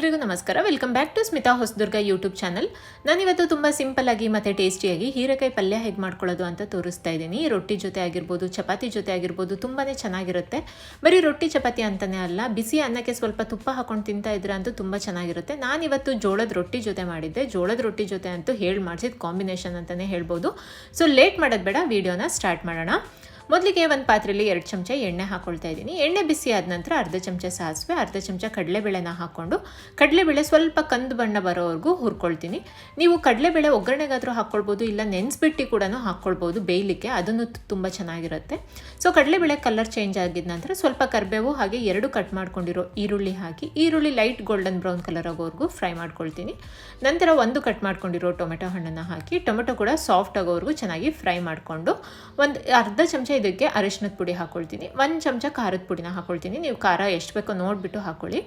ಎಲ್ರಿಗೂ ನಮಸ್ಕಾರ. Welcome back to Smita Hosadurga YouTube channel ನಾನಿವತ್ತು ತುಂಬ ಸಿಂಪಲ್ ಆಗಿ ಮತ್ತು ಟೇಸ್ಟಿಯಾಗಿ ಹೀರೆಕಾಯಿ ಪಲ್ಯ ಹೇಗೆ ಮಾಡ್ಕೊಳ್ಳೋದು ಅಂತ ತೋರಿಸ್ತಾ ಇದ್ದೀನಿ. ರೊಟ್ಟಿ ಜೊತೆ ಆಗಿರ್ಬೋದು, ಚಪಾತಿ ಜೊತೆ ಆಗಿರ್ಬೋದು ತುಂಬಾ ಚೆನ್ನಾಗಿರುತ್ತೆ. ಬರೀ ರೊಟ್ಟಿ, ಚಪಾತಿ ಅಂತಲೇ ಅಲ್ಲ, ಬಿಸಿ ಅನ್ನಕ್ಕೆ ಸ್ವಲ್ಪ ತುಪ್ಪ ಹಾಕೊಂಡು ತಿಂತಾ ಇದ್ರೆ ಅಂತೂ ತುಂಬ ಚೆನ್ನಾಗಿರುತ್ತೆ. ನಾನಿವತ್ತು ಜೋಳದ ರೊಟ್ಟಿ ಜೊತೆ ಮಾಡಿದ್ದೆ. ಜೋಳದ ರೊಟ್ಟಿ ಜೊತೆ ಅಂತೂ ಹೇಳಿ ಮಾಡಿಸಿದ ಕಾಂಬಿನೇಷನ್ ಅಂತಲೇ ಹೇಳ್ಬೋದು. ಸೊ ಲೇಟ್ ಮಾಡೋದು ಬೇಡ ವಿಡಿಯೋನ ಸ್ಟಾರ್ಟ್ ಮಾಡೋಣ. ಮೊದಲಿಗೆ ಒಂದು ಪಾತ್ರೆಯಲ್ಲಿ ಎರಡು ಚಮಚ ಎಣ್ಣೆ ಹಾಕೊಳ್ತಾ ಇದ್ದೀನಿ. ಎಣ್ಣೆ ಬಿಸಿ ಆದ ನಂತರ ಅರ್ಧ ಚಮಚ ಸಾಸಿವೆ, ಅರ್ಧ ಚಮಚ ಕಡಲೆಬೇಳೆನ ಹಾಕ್ಕೊಂಡು ಕಡಲೆಬೇಳೆ ಸ್ವಲ್ಪ ಕಂದು ಬಣ್ಣ ಬರೋವರೆಗೂ ಹುರ್ಕೊಳ್ತೀನಿ. ನೀವು ಕಡಲೆಬೇಳೆ ಒಗ್ಗರಣೆಗಾದರೂ ಹಾಕ್ಕೊಳ್ಬೋದು ಇಲ್ಲ ನೆನೆಸ್ಬಿಟ್ಟು ಕೂಡ ಹಾಕ್ಕೊಳ್ಬೋದು ಬೇಯಲಿಕ್ಕೆ. ಅದನ್ನು ತುಂಬ ಚೆನ್ನಾಗಿರುತ್ತೆ. ಸೊ ಕಡಲೆಬೇಳೆ ಕಲರ್ ಚೇಂಜ್ ಆಗಿದ ನಂತರ ಸ್ವಲ್ಪ ಕರಿಬೇವು ಹಾಗೆ ಎರಡು ಕಟ್ ಮಾಡ್ಕೊಂಡಿರೋ ಈರುಳ್ಳಿ ಹಾಕಿ, ಈರುಳ್ಳಿ ಲೈಟ್ ಗೋಲ್ಡನ್ ಬ್ರೌನ್ ಕಲರ್ ಆಗೋವರೆಗೂ ಫ್ರೈ ಮಾಡ್ಕೊಳ್ತೀನಿ. ನಂತರ ಒಂದು ಕಟ್ ಮಾಡ್ಕೊಂಡಿರೋ ಟೊಮೆಟೊ ಹಣ್ಣನ್ನು ಹಾಕಿ, ಟೊಮೆಟೊ ಕೂಡ ಸಾಫ್ಟ್ ಆಗೋವರೆಗೂ ಚೆನ್ನಾಗಿ ಫ್ರೈ ಮಾಡಿಕೊಂಡು, ಒಂದು ಅರ್ಧ ಚಮಚ ಇದಕ್ಕೆ ಅರಿಶಿನದ ಪುಡಿ ಹಾಕ್ಕೊಳ್ತೀನಿ ಒಂದು ಚಮಚ ಖಾರದ ಪುಡಿನ ಹಾಕ್ಕೊಳ್ತೀನಿ ನೀವು ಖಾರ ಎಷ್ಟು ಬೇಕೋ ನೋಡಿಬಿಟ್ಟು ಹಾಕ್ಕೊಳ್ಳಿ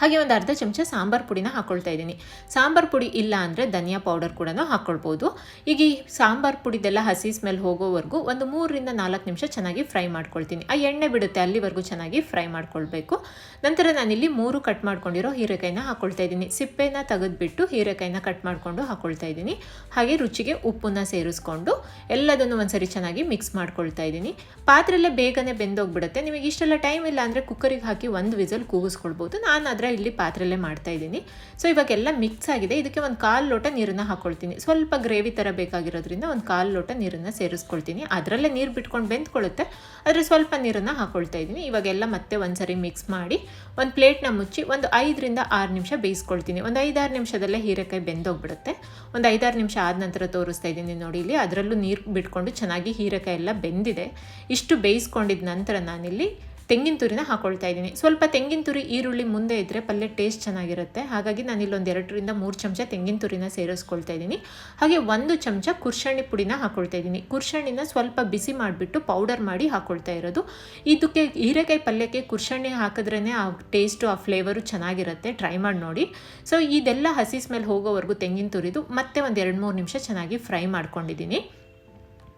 ಹಾಗೆ ಒಂದು ಅರ್ಧ ಚಮಚ ಸಾಂಬಾರು ಪುಡಿನ ಹಾಕೊಳ್ತಾ ಇದ್ದೀನಿ. ಸಾಂಬಾರು ಪುಡಿ ಇಲ್ಲ ಅಂದರೆ ಧನಿಯಾ ಪೌಡರ್ ಕೂಡ ಹಾಕ್ಕೊಳ್ಬೋದು ಈಗ ಈ ಸಾಂಬಾರು ಪುಡಿದೆಲ್ಲ ಹಸಿ ಸ್ಮೆಲ್ ಹೋಗೋವರೆಗೂ ಒಂದು ಮೂರರಿಂದ ನಾಲ್ಕು ನಿಮಿಷ ಚೆನ್ನಾಗಿ ಫ್ರೈ ಮಾಡ್ಕೊಳ್ತೀನಿ. ಆ ಎಣ್ಣೆ ಬಿಡುತ್ತೆ ಅಲ್ಲಿವರೆಗೂ ಚೆನ್ನಾಗಿ ಫ್ರೈ ಮಾಡ್ಕೊಳ್ಬೇಕು. ನಂತರ ನಾನಿಲ್ಲಿ ಮೂರು ಕಟ್ ಮಾಡ್ಕೊಂಡಿರೋ ಹೀರೆಕಾಯಿನ ಹಾಕ್ಕೊಳ್ತಾ ಇದ್ದೀನಿ. ಸಿಪ್ಪೆನ ತೆಗೆದುಬಿಟ್ಟು ಹೀರೆಕಾಯಿನ ಕಟ್ ಮಾಡಿಕೊಂಡು ಹಾಕ್ಕೊಳ್ತಾ ಇದ್ದೀನಿ. ಹಾಗೆ ರುಚಿಗೆ ಉಪ್ಪನ್ನ ಸೇರಿಸ್ಕೊಂಡು ಎಲ್ಲದನ್ನು ಒಂದ್ಸರಿ ಚೆನ್ನಾಗಿ ಮಿಕ್ಸ್ ಮಾಡ್ಕೊಳ್ತಾ ಇದ್ದೀನಿ. ಪಾತ್ರೆಲ್ಲೇ ಬೇಗನೆ ಬೆಂದೋಗ್ಬಿಡುತ್ತೆ. ನಿಮಗೆ ಇಷ್ಟೆಲ್ಲ ಟೈಮ್ ಇಲ್ಲ ಅಂದರೆ ಕುಕ್ಕರಿಗೆ ಹಾಕಿ ಒಂದು ವಿಸಲ್ ಕೂಗಿಸ್ಕೊಳ್ಬೋದು. ನಾನು ಆದರೆ ಇಲ್ಲಿ ಪಾತ್ರೆಯಲ್ಲೇ ಮಾಡ್ತಾ ಇದ್ದೀನಿ. ಸೊ ಇವಾಗೆಲ್ಲ ಮಿಕ್ಸ್ ಆಗಿದೆ. ಇದಕ್ಕೆ ಒಂದು ಕಾಲು ಲೋಟ ನೀರನ್ನು ಹಾಕ್ಕೊಳ್ತೀನಿ ಸ್ವಲ್ಪ ಗ್ರೇವಿ ಥರ ಬೇಕಾಗಿರೋದ್ರಿಂದ ಒಂದು ಕಾಲು ಲೋಟ ನೀರನ್ನು ಸೇರಿಸ್ಕೊಳ್ತೀನಿ. ಅದರಲ್ಲೇ ನೀರು ಬಿಟ್ಕೊಂಡು ಬೆಂದ್ಕೊಳ್ಳುತ್ತೆ. ಆದರೆ ಸ್ವಲ್ಪ ನೀರನ್ನು ಹಾಕ್ಕೊಳ್ತಾ ಇದ್ದೀನಿ. ಇವಾಗೆಲ್ಲ ಮತ್ತೆ ಒಂದ್ಸರಿ ಮಿಕ್ಸ್ ಮಾಡಿ ಒಂದು ಪ್ಲೇಟ್ನ ಮುಚ್ಚಿ ಒಂದು ಐದರಿಂದ ಆರು ನಿಮಿಷ ಬೇಯಿಸ್ಕೊಳ್ತೀನಿ. ಒಂದು ಐದಾರು ನಿಮಿಷದಲ್ಲೇ ಹೀರೆಕಾಯಿ ಬೆಂದೋಗ್ಬಿಡುತ್ತೆ. ಒಂದು ಐದಾರು ನಿಮಿಷ ಆದ ನಂತರ ತೋರಿಸ್ತಾ ಇದ್ದೀನಿ ನೋಡಿ ಇಲ್ಲಿ. ಅದರಲ್ಲೂ ನೀರು ಬಿಟ್ಕೊಂಡು ಚೆನ್ನಾಗಿ ಹೀರೆಕಾಯಿ ಎಲ್ಲ ಬೆಂದಿದೆ. ಇಷ್ಟು ಬೇಯಿಸ್ಕೊಂಡಿದ್ದ ನಂತರ ನಾನಿಲ್ಲಿ ತೆಂಗಿನ ತುರಿನ ಹಾಕೊಳ್ತಾ ಇದ್ದೀನಿ. ಸ್ವಲ್ಪ ತೆಂಗಿನ ತುರಿ, ಈರುಳ್ಳಿ ಮುಂದೆ ಇದ್ದರೆ ಪಲ್ಯ ಟೇಸ್ಟ್ ಚೆನ್ನಾಗಿರುತ್ತೆ. ಹಾಗಾಗಿ ನಾನು ಇಲ್ಲೊಂದು ಎರಡರಿಂದ ಮೂರು ಚಮಚ ತೆಂಗಿನ ತುರಿನ ಸೇರಿಸ್ಕೊಳ್ತಾ ಇದ್ದೀನಿ. ಹಾಗೆ ಒಂದು ಚಮಚ ಕುರ್ಷಣಿ ಪುಡಿನ ಹಾಕೊಳ್ತಾ ಇದ್ದೀನಿ. ಕುರ್ಷಣಿನ ಸ್ವಲ್ಪ ಬಿಸಿ ಮಾಡಿಬಿಟ್ಟು ಪೌಡರ್ ಮಾಡಿ ಹಾಕೊಳ್ತಾ ಇರೋದು. ಇದಕ್ಕೆ ಹೀರೆಕಾಯಿ ಪಲ್ಯಕ್ಕೆ ಕುರ್ಷಣಿ ಹಾಕಿದ್ರೇ ಆ ಟೇಸ್ಟು ಆ ಫ್ಲೇವರು ಚೆನ್ನಾಗಿರುತ್ತೆ. ಟ್ರೈ ಮಾಡಿ ನೋಡಿ. ಸೊ ಇದೆಲ್ಲ ಹಸಿ ಸ್ಮೆಲ್ ಹೋಗೋವರೆಗೂ ತೆಂಗಿನ ತುರಿದು ಮತ್ತೆ ಒಂದು ಎರಡು ಮೂರು ನಿಮಿಷ ಚೆನ್ನಾಗಿ ಫ್ರೈ ಮಾಡ್ಕೊಂಡಿದ್ದೀನಿ.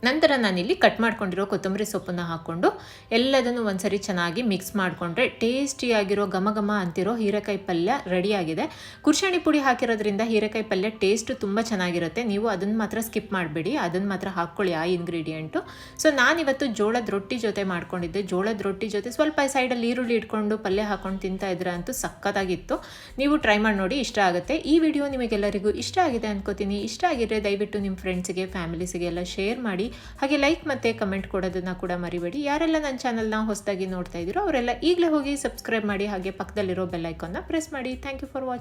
ನಂತರ ನಾನಿಲ್ಲಿ ಕಟ್ ಮಾಡ್ಕೊಂಡಿರೋ ಕೊತ್ತಂಬರಿ ಸೊಪ್ಪನ್ನು ಹಾಕ್ಕೊಂಡು ಎಲ್ಲದನ್ನು ಒಂದ್ಸರಿ ಚೆನ್ನಾಗಿ ಮಿಕ್ಸ್ ಮಾಡಿಕೊಂಡ್ರೆ ಟೇಸ್ಟಿಯಾಗಿರೋ ಘಮ ಘಮ ಅಂತಿರೋ ಹೀರೆಕಾಯಿ ಪಲ್ಯ ರೆಡಿಯಾಗಿದೆ. ಕುರ್ಷಣಿ ಪುಡಿ ಹಾಕಿರೋದ್ರಿಂದ ಹೀರೆಕಾಯಿ ಪಲ್ಯ ಟೇಸ್ಟು ತುಂಬ ಚೆನ್ನಾಗಿರುತ್ತೆ. ನೀವು ಅದನ್ನು ಮಾತ್ರ ಸ್ಕಿಪ್ ಮಾಡಬೇಡಿ. ಅದನ್ನು ಮಾತ್ರ ಹಾಕ್ಕೊಳ್ಳಿ ಆ ಇಂಗ್ರೀಡಿಯೆಂಟು ಸೊ ನಾನಿವತ್ತು ಜೋಳದ ರೊಟ್ಟಿ ಜೊತೆ ಮಾಡ್ಕೊಂಡಿದ್ದೆ. ಜೋಳದ ರೊಟ್ಟಿ ಜೊತೆ ಸ್ವಲ್ಪ ಸೈಡಲ್ಲಿ ಈರುಳ್ಳಿ ಇಟ್ಕೊಂಡು ಪಲ್ಯ ಹಾಕ್ಕೊಂಡು ತಿಂತಾ ಇದ್ರೆ ಅಂತೂ ಸಕ್ಕತ್ತಾಗಿತ್ತು ನೀವು ಟ್ರೈ ಮಾಡಿ ನೋಡಿ, ಇಷ್ಟ ಆಗುತ್ತೆ. ಈ ವಿಡಿಯೋ ನಿಮಗೆಲ್ಲರಿಗೂ ಇಷ್ಟ ಆಗಿದೆ ಅನ್ಕೋತೀನಿ. ಇಷ್ಟ ಆಗಿದ್ರೆ ದಯವಿಟ್ಟು ನಿಮ್ಮ ಫ್ರೆಂಡ್ಸಿಗೆ ಫ್ಯಾಮಿಲೀಸಿಗೆ ಎಲ್ಲ ಶೇರ್ ಮಾಡಿ. ಹಾಗೆ ಲೈಕ್ ಮತ್ತು ಕಮೆಂಟ್ ಕೊಡೋದನ್ನು ಕೂಡ ಮರಿಬೇಡಿ. ಯಾರೆಲ್ಲ ನನ್ನ ಚಾನಲ್ನ ಹೊಸದಾಗಿ ನೋಡ್ತಾ ಇದ್ದೀರೋ ಅವರೆಲ್ಲ ಈಗಲೇ ಹೋಗಿ ಸಬ್ಸ್ಕ್ರೈಬ್ ಮಾಡಿ ಹಾಗೆ ಪಕ್ಕದಲ್ಲಿರೋ ಬೆಲ್ ಐಕಾನ್ನ ಪ್ರೆಸ್ ಮಾಡಿ. Thank you for watching